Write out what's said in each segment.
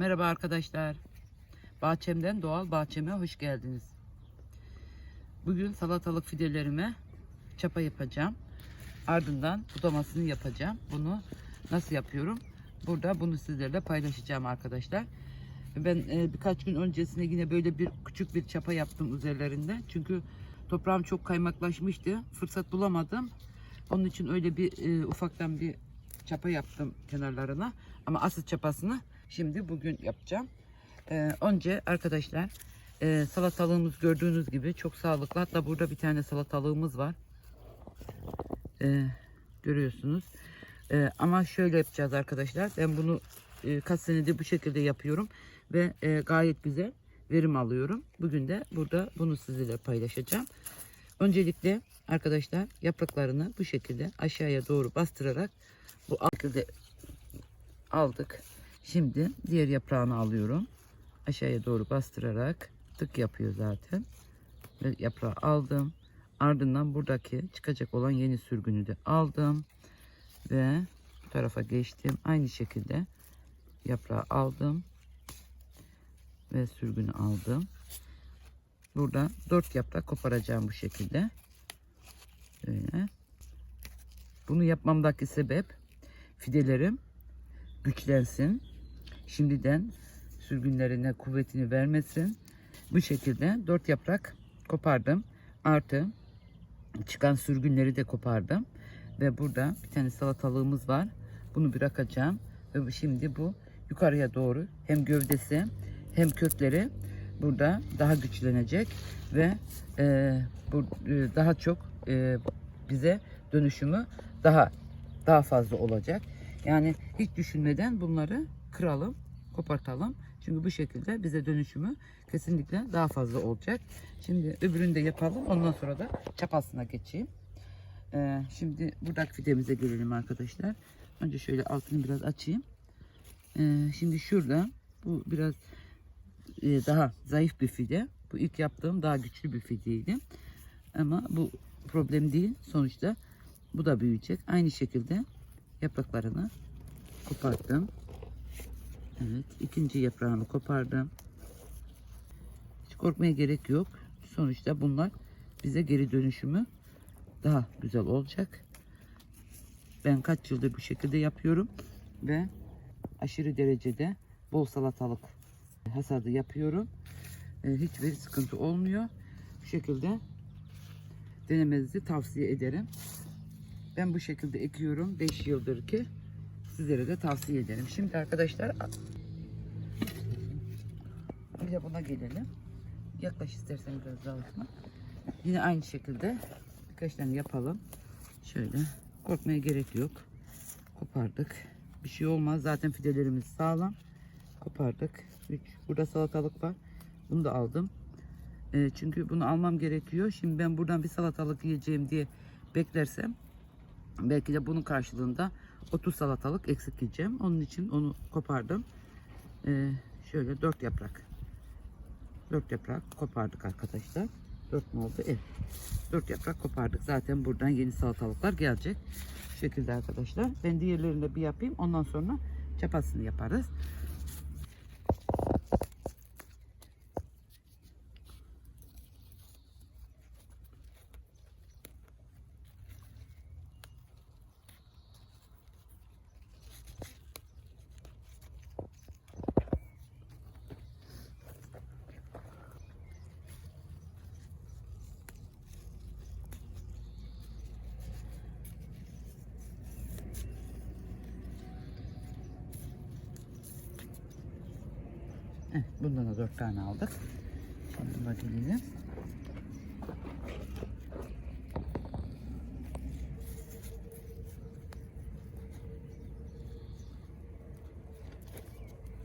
Merhaba arkadaşlar. Bahçemden doğal bahçeme hoş geldiniz. Bugün salatalık fidelerime çapa yapacağım. Ardından budamasını yapacağım. Bunu nasıl yapıyorum? Burada bunu sizlerle paylaşacağım arkadaşlar. Ben e, birkaç gün öncesinde yine böyle bir küçük bir çapa yaptım üzerlerinde. Çünkü toprağım çok kaymaklaşmıştı. Fırsat bulamadım. Onun için öyle bir e, ufaktan bir çapa yaptım kenarlarına. Ama asıl çapasını şimdi bugün yapacağım. Ee, önce arkadaşlar e, salatalığımız gördüğünüz gibi çok sağlıklı. Hatta burada bir tane salatalığımız var. Ee, görüyorsunuz. Ee, ama şöyle yapacağız arkadaşlar. Ben bunu e, kaç senedir bu şekilde yapıyorum. Ve e, gayet güzel verim alıyorum. Bugün de burada bunu sizinle paylaşacağım. Öncelikle arkadaşlar yapraklarını bu şekilde aşağıya doğru bastırarak bu şekilde aldık. Şimdi diğer yaprağını alıyorum. Aşağıya doğru bastırarak tık yapıyor zaten. Ve yaprağı aldım. Ardından buradaki çıkacak olan yeni sürgünü de aldım. Ve bu tarafa geçtim. Aynı şekilde yaprağı aldım. Ve sürgünü aldım. Burada dört yaprak koparacağım bu şekilde. Böyle. Bunu yapmamdaki sebep fidelerim güçlensin. Şimdiden sürgünlerine kuvvetini vermesin. Bu şekilde dört yaprak kopardım. Artı çıkan sürgünleri de kopardım. Ve burada bir tane salatalığımız var. Bunu bırakacağım. Ve şimdi bu yukarıya doğru hem gövdesi hem kökleri burada daha güçlenecek ve e, bu e, daha çok e, bize dönüşümü daha daha fazla olacak. Yani hiç düşünmeden bunları kıralım, kopartalım. Çünkü bu şekilde bize dönüşümü kesinlikle daha fazla olacak. Şimdi öbürünü de yapalım. Ondan sonra da çapasına geçeyim. Ee, şimdi buradaki fidemize gelelim arkadaşlar. Önce şöyle altını biraz açayım. Ee, şimdi şurada bu biraz e, daha zayıf bir fide. Bu ilk yaptığım daha güçlü bir fideydi. Ama bu problem değil. Sonuçta bu da büyüyecek. Aynı şekilde yapraklarını koparttım. Evet, ikinci yaprağını kopardım. Hiç korkmaya gerek yok. Sonuçta bunlar bize geri dönüşümü daha güzel olacak. Ben kaç yıldır bu şekilde yapıyorum ve aşırı derecede bol salatalık hasadı yapıyorum. Ee, hiçbir sıkıntı olmuyor. Bu şekilde denemenizi tavsiye ederim. Ben bu şekilde ekiyorum 5 yıldır ki sizlere de tavsiye ederim. Şimdi arkadaşlar bir de buna gelelim. Yaklaş istersen biraz daha ucuna. Yine aynı şekilde birkaç tane yapalım. Şöyle korkmaya gerek yok. Kopardık. Bir şey olmaz. Zaten fidelerimiz sağlam. Kopardık. 3. Burada salatalık var. Bunu da aldım. Ee, çünkü bunu almam gerekiyor. Şimdi ben buradan bir salatalık yiyeceğim diye beklersem belki de bunun karşılığında 30 salatalık eksik yiyeceğim. Onun için onu kopardım. Ee, şöyle 4 yaprak. 4 yaprak kopardık arkadaşlar. 4 mu oldu? Evet. 4 yaprak kopardık. Zaten buradan yeni salatalıklar gelecek. Bu şekilde arkadaşlar. Ben diğerlerini de bir yapayım. Ondan sonra çapasını yaparız. Bundan da 4 tane aldık. Şimdi buna gelelim.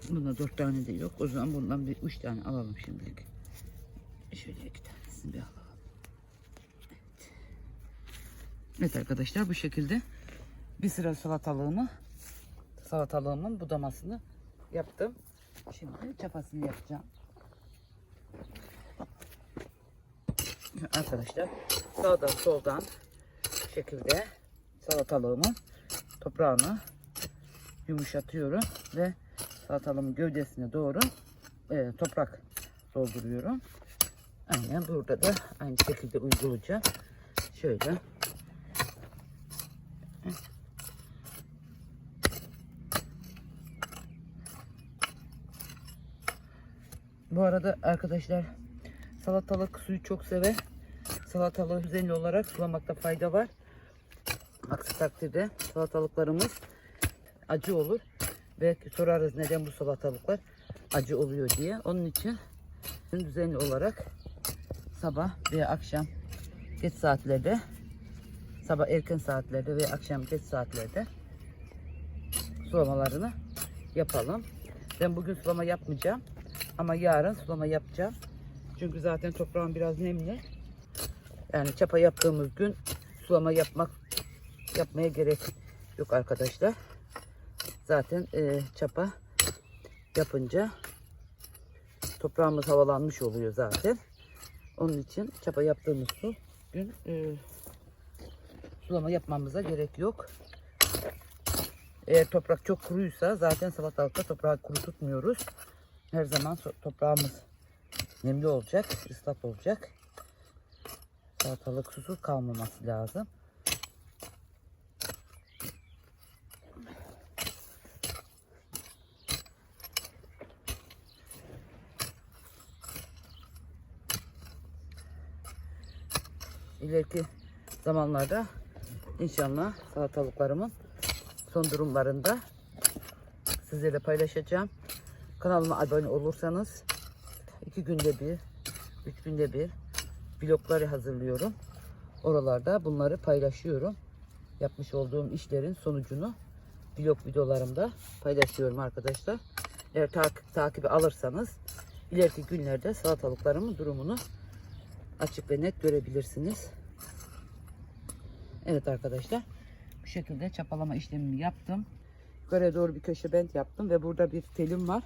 Bunda 4 tane de yok. O zaman bundan bir 3 tane alalım şimdilik. Şöyle iki tanesini bir alalım. Evet. Evet arkadaşlar bu şekilde bir sıra salatalığımı salatalığımın budamasını yaptım. Şimdi çapasını yapacağım. Arkadaşlar sağdan soldan şekilde salatalığımın toprağını yumuşatıyorum ve salatalığımın gövdesine doğru e, toprak dolduruyorum. Aynen burada da aynı şekilde uygulayacağım. Şöyle. Bu arada arkadaşlar salatalık suyu çok sever. Salatalığı düzenli olarak sulamakta fayda var. Aksi takdirde salatalıklarımız acı olur. Belki sorarız neden bu salatalıklar acı oluyor diye. Onun için düzenli olarak sabah veya akşam geç saatlerde sabah erken saatlerde ve akşam geç saatlerde sulamalarını yapalım. Ben bugün sulama yapmayacağım ama yarın sulama yapacağım. Çünkü zaten toprağım biraz nemli. Yani çapa yaptığımız gün sulama yapmak yapmaya gerek yok arkadaşlar. Zaten e, çapa yapınca toprağımız havalanmış oluyor zaten. Onun için çapa yaptığımız gün e, sulama yapmamıza gerek yok. Eğer toprak çok kuruysa zaten salatalıkta toprağı kuru tutmuyoruz. Her zaman toprağımız nemli olacak, ıslak olacak. Salatalık susuz kalmaması lazım. İleriki zamanlarda inşallah salatalıklarımın son durumlarında sizlerle paylaşacağım. Kanalıma abone olursanız iki günde bir, üç günde bir vlogları hazırlıyorum. Oralarda bunları paylaşıyorum. Yapmış olduğum işlerin sonucunu vlog videolarımda paylaşıyorum arkadaşlar. Eğer takip, takibi alırsanız ileriki günlerde salatalıklarımın durumunu açık ve net görebilirsiniz. Evet arkadaşlar. Bu şekilde çapalama işlemimi yaptım. Yukarıya doğru bir köşe bent yaptım ve burada bir telim var.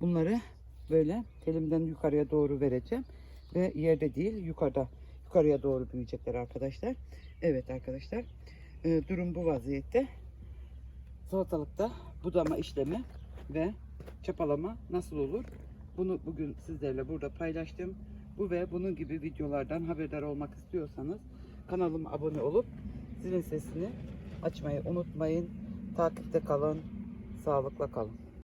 Bunları böyle telimden yukarıya doğru vereceğim. Ve yerde değil yukarıda yukarıya doğru büyüyecekler arkadaşlar. Evet arkadaşlar. e, durum bu vaziyette. Salatalıkta budama işlemi ve çapalama nasıl olur? Bunu bugün sizlerle burada paylaştım. Bu ve bunun gibi videolardan haberdar olmak istiyorsanız kanalıma abone olup zilin sesini açmayı unutmayın. Takipte kalın. Sağlıkla kalın.